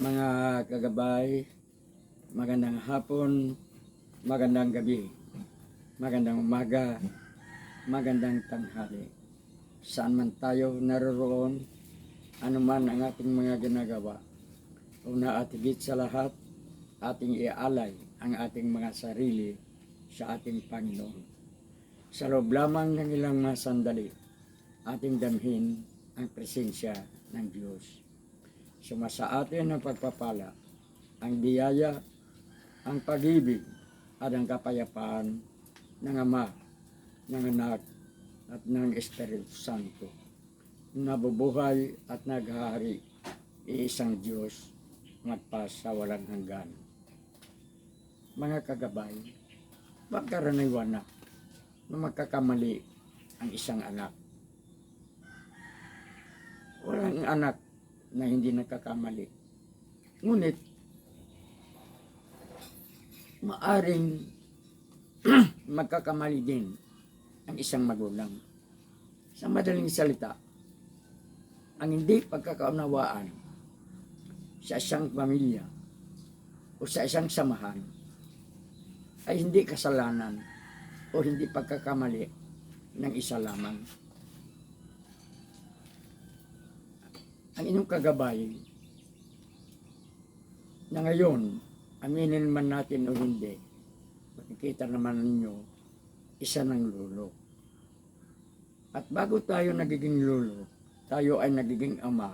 Mga kagabay, magandang hapon, magandang gabi, magandang umaga, magandang tanghali. Saan man tayo naroroon, anuman ang ating mga ginagawa, una at higit sa lahat, ating ialay ang ating mga sarili sa ating Panginoon. Sa loob lamang ng ilang mga sandali, ating damhin ang presensya ng Diyos. Sumasa atin ang pagpapala, ang biyaya, ang pag-ibig, at ang kapayapaan ng Ama, ng Anak, at ng Espiritu Santo. Nabubuhay at naghahari, iisang Diyos, magpas sa walang hanggan. Mga kagabay, magkaraniwan na na magkakamali ang isang anak. Walang anak na hindi nagkakamali. Ngunit, maaring magkakamali din ang isang magulang. Sa madaling salita, ang hindi pagkakaunawaan sa isang pamilya o sa isang samahan ay hindi kasalanan o hindi pagkakamali ng isa lamang. Ang inyong kagabay na ngayon, aminin man natin o hindi, makikita naman ninyo, isa ng lulo. At bago tayo nagiging lulo, tayo ay nagiging ama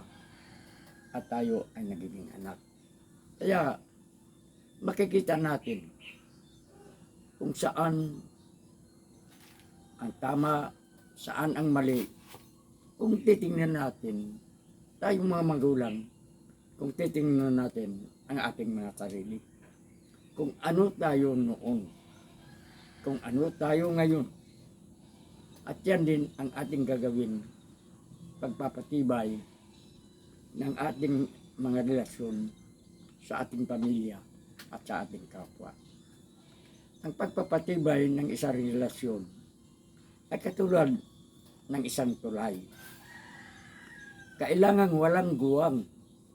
at tayo ay nagiging anak. Kaya makikita natin kung saan ang tama, saan ang mali. Kung titingnan natin, tayong mga magulang, kung titingnan natin ang ating mga sarili. Kung ano tayo noon, kung ano tayo ngayon. At yan din ang ating gagawin pagpapatibay ng ating mga relasyon sa ating pamilya at sa ating kapwa. Ang pagpapatibay ng isang relasyon ay katulad ng isang tulay. Kailangan walang guwang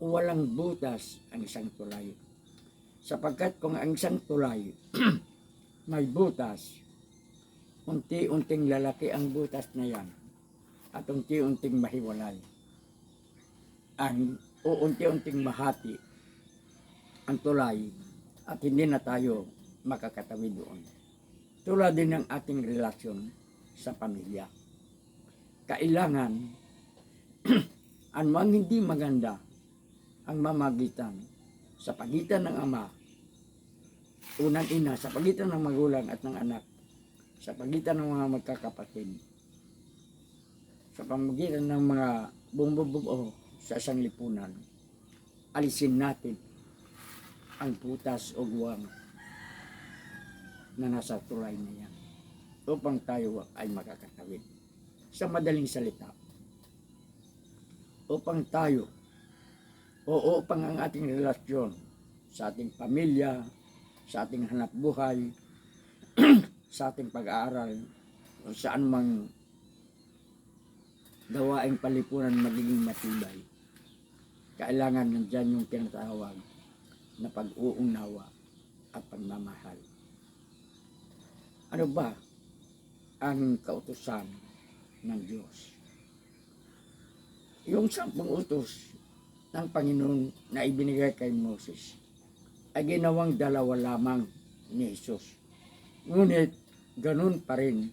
o walang butas ang isang tulay. Sapagkat kung ang isang tulay may butas, unti-unting lalaki ang butas na yan at unti-unting mahiwalay. Ang o unti-unting mahati ang tulay at hindi na tayo makakatawi doon. Tulad din ng ating relasyon sa pamilya. Kailangan anumang hindi maganda ang mamagitan sa pagitan ng ama, unang ina, sa pagitan ng magulang at ng anak, sa pagitan ng mga magkakapatid, sa pamagitan ng mga bumbubuo sa isang lipunan, alisin natin ang putas o guwang na nasa tulay na yan upang tayo ay makakatawid. Sa madaling salita, upang tayo o upang ang ating relasyon sa ating pamilya, sa ating hanap buhay, sa ating pag-aaral, o saan mang gawaing palipunan magiging matibay. Kailangan nandyan yung tinatawag na pag-uunawa at pagmamahal. Ano ba ang kautusan ng Diyos? Yung sampung utos ng Panginoon na ibinigay kay Moses ay ginawang dalawa lamang ni Jesus. Ngunit ganun pa rin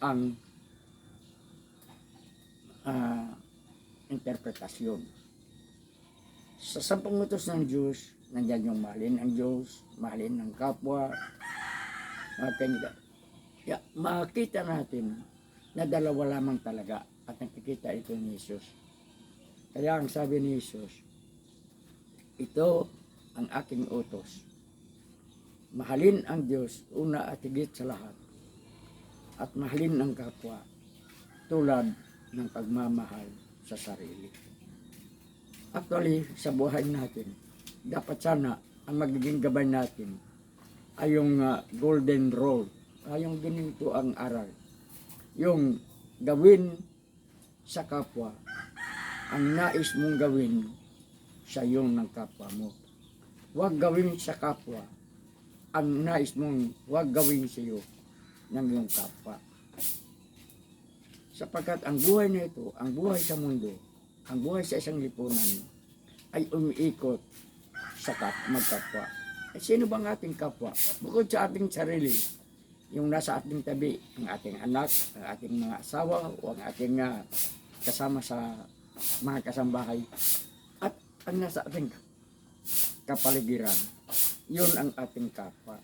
ang ah, interpretasyon. Sa sampung utos ng Diyos, nandyan yung mahalin ang Diyos, mahalin ang kapwa, mga kanya. Ya, makita natin na dalawa lamang talaga at nakikita ito ni Jesus. Kaya ang sabi ni Jesus, ito ang aking utos. Mahalin ang Diyos una at higit sa lahat. At mahalin ang kapwa tulad ng pagmamahal sa sarili. Actually, sa buhay natin, dapat sana ang magiging gabay natin ay yung ah, golden rule. Ay yung ganito ang aral. Yung gawin sa kapwa ang nais mong gawin sa iyo ng kapwa mo. Huwag gawin sa kapwa ang nais mong huwag gawin sa iyo ng iyong kapwa. Sapagkat ang buhay na ito, ang buhay sa mundo, ang buhay sa isang lipunan ay umiikot sa kap magkapwa. Eh, sino bang ating kapwa? Bukod sa ating sarili, yung nasa ating tabi, ang ating anak, ang ating mga asawa, o ang ating ah, kasama sa mga kasambahay, at ang nasa ating kapaligiran, yun ang ating kapwa.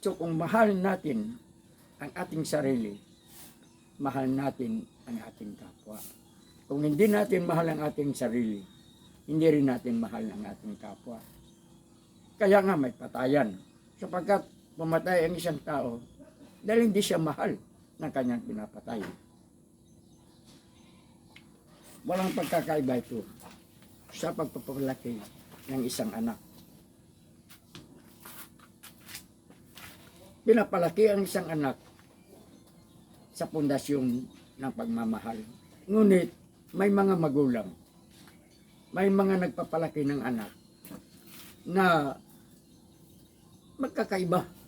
So kung mahal natin ang ating sarili, mahal natin ang ating kapwa. Kung hindi natin mahal ang ating sarili, hindi rin natin mahal ang ating kapwa. Kaya nga may patayan. Sapagkat pumatay ang isang tao dahil hindi siya mahal ng kanyang pinapatay. Walang pagkakaiba ito sa pagpapalaki ng isang anak. Pinapalaki ang isang anak sa pundasyon ng pagmamahal. Ngunit may mga magulang, may mga nagpapalaki ng anak na magkakaiba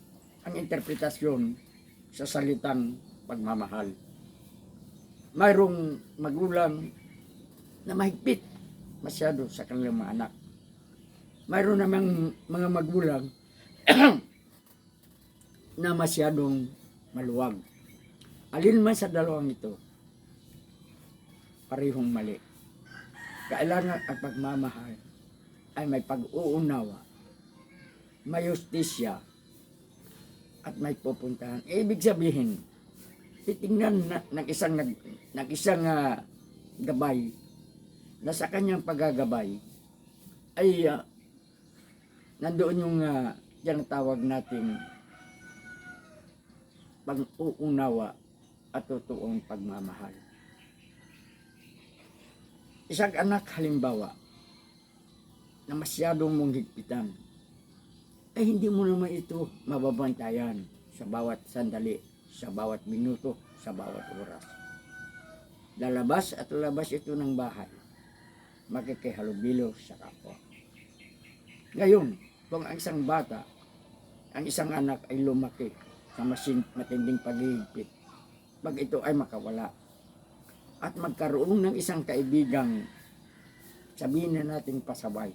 ang interpretasyon sa salitang pagmamahal. Mayroong magulang na mahigpit masyado sa kanilang mga anak. Mayroon namang mga magulang na masyadong maluwag. Alin man sa dalawang ito, parehong mali. Kailangan ang pagmamahal ay may pag-uunawa, may justisya, at may pupuntahan. Ibig sabihin, titingnan na, ng isang, nag, ng isang ah, gabay na sa kanyang paggagabay ay ah, nandoon yung uh, tinatawag nating pag-uunawa at totoong pagmamahal. Isang anak halimbawa na masyadong mong higpitan, ay hindi mo naman ito mababantayan sa bawat sandali, sa bawat minuto, sa bawat oras. Lalabas at lalabas ito ng bahay, makikihalubilo sa kapwa. Ngayon, kung ang isang bata, ang isang anak ay lumaki sa masin, matinding paghihigpit, pag ito ay makawala, at magkaroon ng isang kaibigang sabihin na natin pasabay.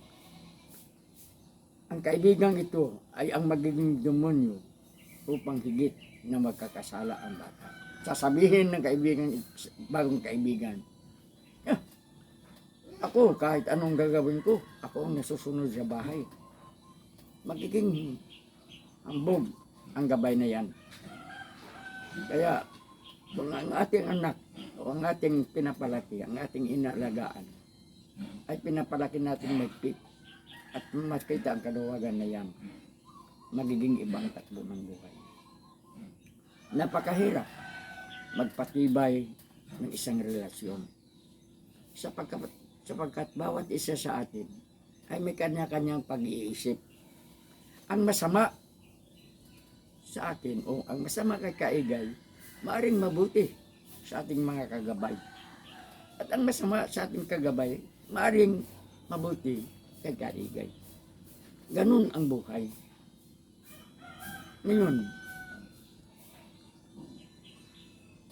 Ang kaibigang ito ay ang magiging demonyo upang higit na magkakasala ang bata. Sasabihin ng kaibigan, bagong kaibigan, "Ah, ako kahit anong gagawin ko, ako ang nasusunod sa bahay. Magiging hambog ang gabay na yan. Kaya kung ang ating anak o ang ating pinapalaki, ang ating inalagaan, ay pinapalaki natin magpit at makita ang kaluwagan na yan, magiging ibang takbo ng buhay. Napakahirap magpatibay ng isang relasyon. Sapagkat, sapagkat bawat isa sa atin ay may kanya-kanyang pag-iisip. Ang masama sa atin o ang masama kay kaigay, maaring mabuti sa ating mga kagabay. At ang masama sa ating kagabay, maaring mabuti kay kaigay. Ganun ang buhay. Ngayon,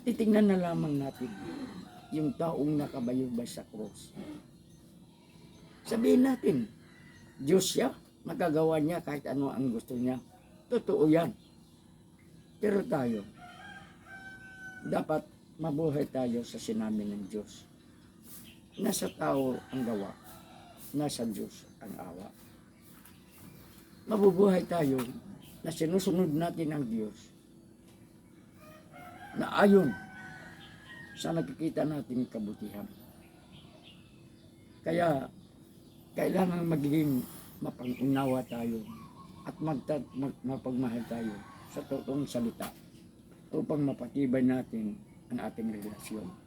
titingnan na lamang natin yung taong nakabayubay sa cross. Sabihin natin, Diyos siya, magagawa niya kahit ano ang gusto niya. Totoo yan. Pero tayo, dapat mabuhay tayo sa sinabi ng Diyos. Nasa tao ang gawa, nasa Diyos ang awa. Mabubuhay tayo na sinusunod natin ang Diyos na ayon sa nakikita natin kabutihan. Kaya, kailangan magiging mapangunawa tayo at magta- mag- mapagmahal tayo sa totoong salita upang mapatibay natin ang ating relasyon.